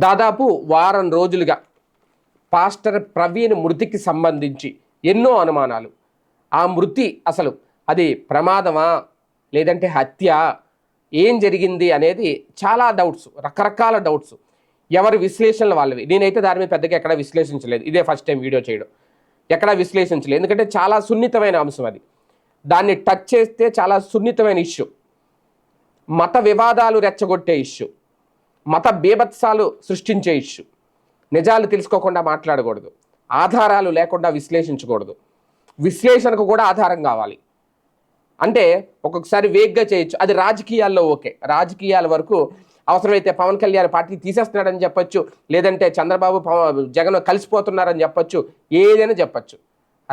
దాదాపు వారం రోజులుగా పాస్టర్ ప్రవీణ్ మృతికి సంబంధించి ఎన్నో అనుమానాలు. ఆ మృతి అసలు అది ప్రమాదమా? లేదంటే హత్య? ఏం జరిగింది అనేది చాలా డౌట్స్ రకరకాల డౌట్స్. ఎవరి విశ్లేషణలు వాళ్ళవి. నేనైతే దాని మీద పెద్దగా ఎక్కడ విశ్లేషించలేదు. ఇదే ఫస్ట్ టైం వీడియో చేయడం. ఎక్కడ విశ్లేషించలేదు. ఎందుకంటే చాలా సున్నితమైన అంశం అది. దాన్ని టచ్ చేస్తే చాలా సున్నితమైన ఇష్యూ. మత వివాదాలు రెచ్చగొట్టే ఇష్యూ. మత బీభత్సాలు సృష్టించే ఇష్యూ. నిజాలు తెలుసుకోకుండా మాట్లాడకూడదు. ఆధారాలు లేకుండా విశ్లేషించకూడదు. విశ్లేషణకు కూడా ఆధారం కావాలి. అంటే ఒక్కొక్కసారి వేగ్గా చేయొచ్చు. అది రాజకీయాల్లో ఓకే. రాజకీయాల వరకు అవసరమైతే పవన్ కళ్యాణ్ పార్టీ తీసేస్తున్నాడని చెప్పొచ్చు. లేదంటే చంద్రబాబు జగన్ కలిసిపోతున్నారని చెప్పొచ్చు. ఏదైనా చెప్పొచ్చు.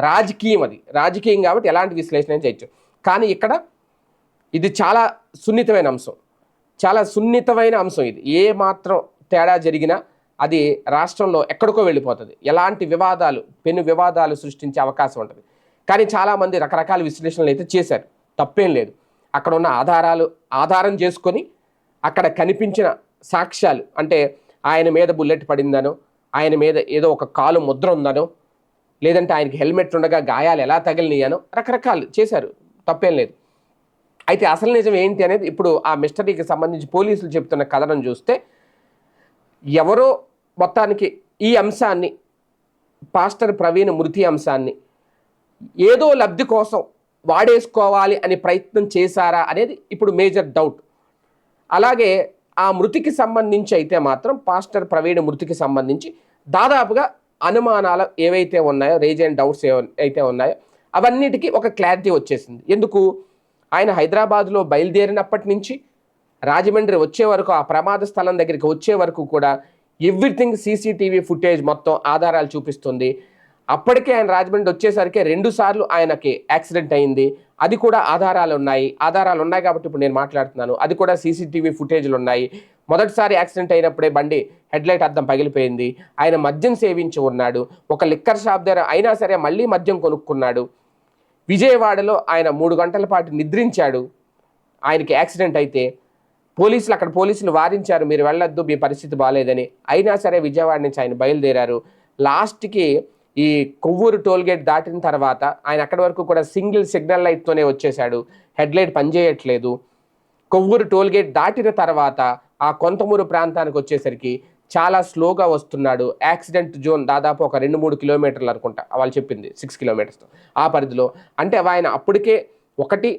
రాజకీయం అది. రాజకీయం కాబట్టి ఎలాంటి విశ్లేషణ చేయొచ్చు. కానీ ఇక్కడ ఇది చాలా సున్నితమైన అంశం. చాలా సున్నితమైన అంశం ఇది. ఏ మాత్రం తేడా జరిగినా అది రాష్ట్రంలో ఎక్కడికో వెళ్ళిపోతుంది. ఎలాంటి వివాదాలు పెను వివాదాలు సృష్టించే అవకాశం ఉంటుంది. కానీ చాలామంది రకరకాల విశ్లేషణలు అయితే చేశారు. తప్పేం లేదు. అక్కడ ఉన్న ఆధారాలు ఆధారం చేసుకొని అక్కడ కనిపించిన సాక్ష్యాలు అంటే ఆయన మీద బుల్లెట్ పడిందనో ఆయన మీద ఏదో ఒక కాలు ముద్ర ఉందనో లేదంటే ఆయనకి హెల్మెట్ ఉండగా గాయాలు ఎలా తగిలినాయనో రకరకాలు చేశారు. తప్పేం లేదు. అయితే అసలు నిజం ఏంటి అనేది ఇప్పుడు ఆ మిస్టరీకి సంబంధించి పోలీసులు చెప్తున్న కథనం చూస్తే ఎవరో మొత్తానికి ఈ అంశాన్ని పాస్టర్ ప్రవీణ్ మృతి అంశాన్ని ఏదో లబ్ధి కోసం వాడేసుకోవాలి అని ప్రయత్నం చేశారా అనేది ఇప్పుడు మేజర్ డౌట్. అలాగే ఆ మృతికి సంబంధించి అయితే మాత్రం పాస్టర్ ప్రవీణ్ మృతికి సంబంధించి దాదాపుగా అనుమానాలు ఏవైతే ఉన్నాయో రేజ్ అండ్ డౌట్స్ అయితే ఉన్నాయో అవన్నిటికీ ఒక క్లారిటీ వచ్చేసింది. ఎందుకు? ఆయన హైదరాబాద్లో బయలుదేరినప్పటి నుంచి రాజమండ్రి వచ్చే వరకు ఆ ప్రమాద స్థలం దగ్గరికి వచ్చే వరకు కూడా ఎవ్రీథింగ్ సీసీటీవీ ఫుటేజ్ మొత్తం ఆధారాలు చూపిస్తుంది. అప్పటికే ఆయన రాజమండ్రి వచ్చేసరికి రెండు సార్లు ఆయనకి యాక్సిడెంట్ అయింది. అది కూడా ఆధారాలు ఉన్నాయి. ఆధారాలు ఉన్నాయి కాబట్టి ఇప్పుడు నేను మాట్లాడుతున్నాను. అది కూడా సీసీటీవీ ఫుటేజ్లు ఉన్నాయి. మొదటిసారి యాక్సిడెంట్ అయినప్పుడే బండి హెడ్లైట్ అద్దం పగిలిపోయింది. ఆయన మద్యం సేవించి ఉన్నాడు. ఒక లిక్కర్ షాప్ దగ్గర అయినా సరే మళ్ళీ మద్యం కొనుక్కున్నాడు. విజయవాడలో ఆయన మూడు గంటల పాటు నిద్రించాడు. ఆయనకి యాక్సిడెంట్ అయితే పోలీసులు అక్కడ పోలీసులు వారించారు మీరు వెళ్ళొద్దు మీ పరిస్థితి బాగాలేదని అయినా సరే విజయవాడ నుంచి ఆయన బయలుదేరారు. లాస్ట్కి ఈ కొవ్వూరు టోల్గేట్ దాటిన తర్వాత ఆయన అక్కడి వరకు కూడా సింగిల్ సిగ్నల్ లైట్తోనే వచ్చేశాడు. హెడ్లైట్ పనిచేయట్లేదు కొవ్వూరు టోల్గేట్ దాటిన తర్వాత ఆ కొంతమూరు ప్రాంతానికి వచ్చేసరికి చాలా స్లోగా వస్తున్నాడు. యాక్సిడెంట్ జోన్ దాదాపు ఒక రెండు మూడు కిలోమీటర్లు అనుకుంటా. వాళ్ళు చెప్పింది సిక్స్ కిలోమీటర్స్ ఆ పరిధిలో. అంటే ఆయన అప్పటికే ఒకటి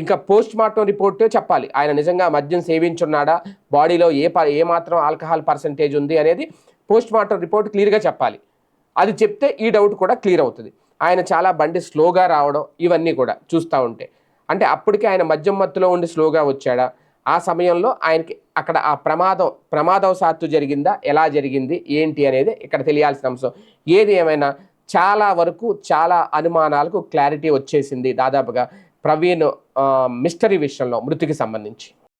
ఇంకా పోస్ట్ మార్టం రిపోర్ట్ చెప్పాలి. ఆయన నిజంగా మద్యం సేవించున్నాడా? బాడీలో ఏ ప ఏ మాత్రం ఆల్కహాల్ పర్సంటేజ్ ఉంది అనేది పోస్ట్ మార్టం రిపోర్ట్ క్లియర్గా చెప్పాలి. అది చెప్తే ఈ డౌట్ కూడా క్లియర్ అవుతుంది. ఆయన చాలా బండి స్లోగా రావడం ఇవన్నీ కూడా చూస్తూ ఉంటే. అంటే అప్పటికే ఆయన మద్యం మత్తులో ఉండి స్లోగా వచ్చాడా? ఆ సమయంలో ఆయనకి అక్కడ ఆ ప్రమాదం ప్రమాదవశాత్తు జరిగిందా? ఎలా జరిగింది? ఏంటి అనేది ఇక్కడ తెలియాల్సిన అంశం. ఏది ఏమైనా చాలా వరకు చాలా అనుమానాలకు క్లారిటీ వచ్చేసింది దాదాపుగా ప్రవీణ్ మిస్టరీ విషయంలో మృతికి సంబంధించి.